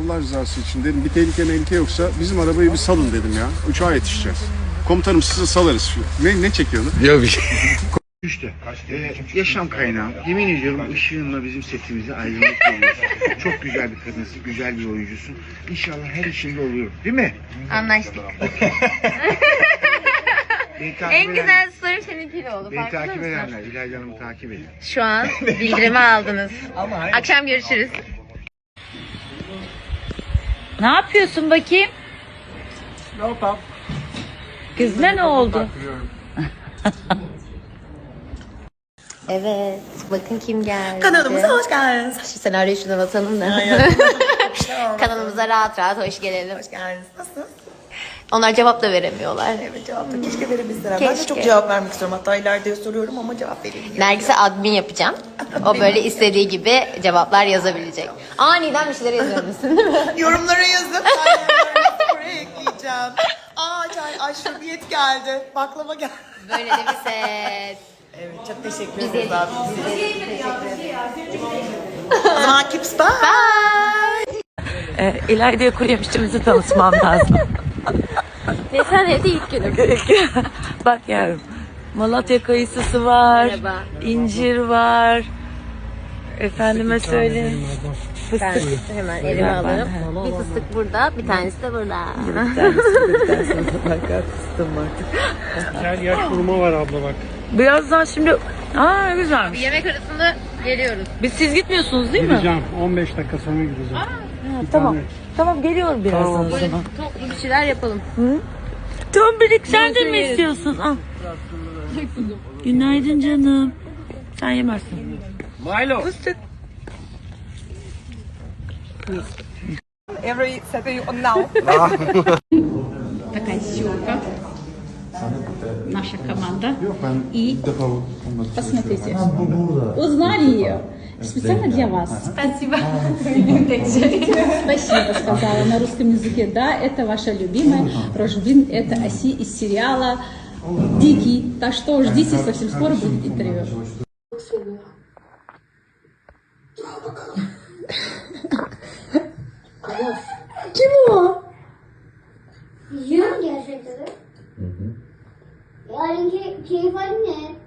Allah rızası için dedim bir tehlike mehlike yoksa bizim arabayı bir salın dedim ya. Uçağa yetişeceğiz. Komutanım sizi salarız. Ne, ne çekiyordu? Yok bir şey. İşte e, yaşam kaynağı. Yemin ediyorum ışığınla bizim setimizi aydınlık oluyorsun. Çok güzel bir kadınsın, güzel bir oyuncusun. İnşallah her işinde oluyor. Değil mi? Anlaştık. Beni takip En eden- güzel soru seninkiyle oldu. Beni Farkında takip mısın? edenler, İlayda Hanım'ı takip edin. Şu an bildirimi aldınız. Akşam görüşürüz. Ne yapıyorsun bakayım? Kızına ne oldu? Evet. Bakın kim geldi. Kanalımıza hoş geldiniz. Şu senaryoyu şuradan atalım da. Kanalımıza rahat rahat hoş gelelim. Hoş geldiniz. Nasılsınız? Onlar cevap da veremiyorlar. Evet cevap da keşke verebilseler. Ben de Keşke. çok cevap vermek istiyorum. Hatta ileride soruyorum ama cevap vereyim. Nergis'e admin yapacağım. O böyle istediği gibi cevaplar yazabilecek. Aniden bir şeyler yazıyor musun değil mi? Yorumlara yazın. Ben yorumlarınızı buraya ekleyeceğim. Aa çay aşuriyet geldi. Baklava geldi. Böyle de bir set. Evet çok teşekkür Biz ederiz abi. Biz yedik. Teşekkür ederim. O zaman kips bye. Ee, İlayda'ya kuru yemişçimizi tanıtmam lazım. Neyse evde ilk günüm. Bak yavrum. Malatya kayısısı var. Merhaba. incir var. Efendime söyleyeyim. Ben hemen elime alırım. Bir fıstık burada, bir tanesi de burada. Bir tanesi bir tanesi bak fıstığım var. Gel yaş hurma var abla bak. Birazdan şimdi... Aa güzelmiş. Yemek arasında geliyoruz. Biz siz gitmiyorsunuz değil mi? Gideceğim. 15 dakika sonra gideceğim. Ha, tamam. Tamam geliyorum birazdan o zaman. Toplu bir şeyler yapalım. Tombilik sen de mi istiyorsun? Al. Günaydın canım. Sen yemezsin. Milo. Fıstık. Every Saturday now. такая ссылка. Наша команда. И посмотрите. Узнали ее. Специально для вас. Спасибо. Спасибо, сказала на русском языке. Да, это ваша любимая. Рожбин – это оси из сериала «Дикий». Так что ждите, совсем скоро будет интервью. Чего? Я? Я же, да? Я не кефальник.